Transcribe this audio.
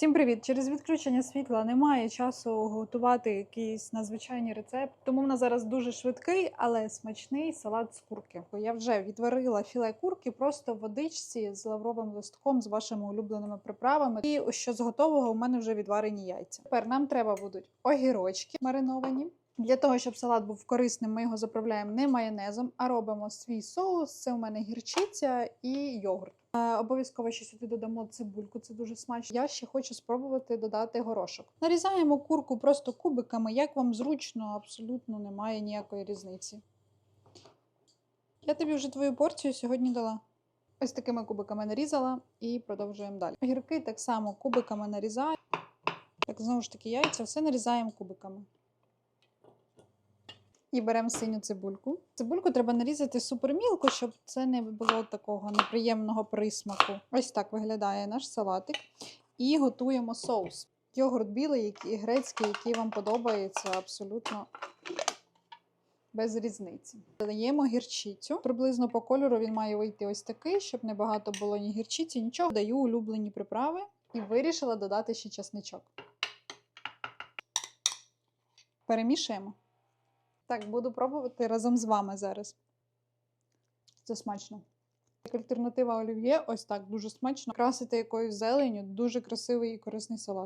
Всім привіт! Через відключення світла немає часу готувати якийсь надзвичайний рецепт. Тому в нас зараз дуже швидкий, але смачний салат з курки. Я вже відварила філе курки просто в водичці з лавровим листком з вашими улюбленими приправами. І що з готового у мене вже відварені яйця. Тепер нам треба будуть огірочки мариновані. Для того, щоб салат був корисним, ми його заправляємо не майонезом, а робимо свій соус. Це у мене гірчиця і йогурт. Е, Обов'язково ще сюди додамо цибульку, це дуже смачно. Я ще хочу спробувати додати горошок. Нарізаємо курку просто кубиками, як вам зручно, абсолютно немає ніякої різниці. Я тобі вже твою порцію сьогодні дала. Ось такими кубиками нарізала і продовжуємо далі. Огірки так само кубиками нарізаю. Так, знову ж таки, яйця, все нарізаємо кубиками. І беремо синю цибульку. Цибульку треба нарізати супермілко, щоб це не було такого неприємного присмаку. Ось так виглядає наш салатик. І готуємо соус. Йогурт білий, який, грецький, який вам подобається, абсолютно без різниці. Додаємо гірчицю. Приблизно по кольору він має вийти ось такий, щоб не багато було ні гірчиці, нічого. Даю улюблені приправи і вирішила додати ще часничок. Перемішуємо. Так, буду пробувати разом з вами зараз. Це смачно. Як альтернатива олів'є, ось так дуже смачно. Красити якоюсь зеленю, дуже красивий і корисний салат.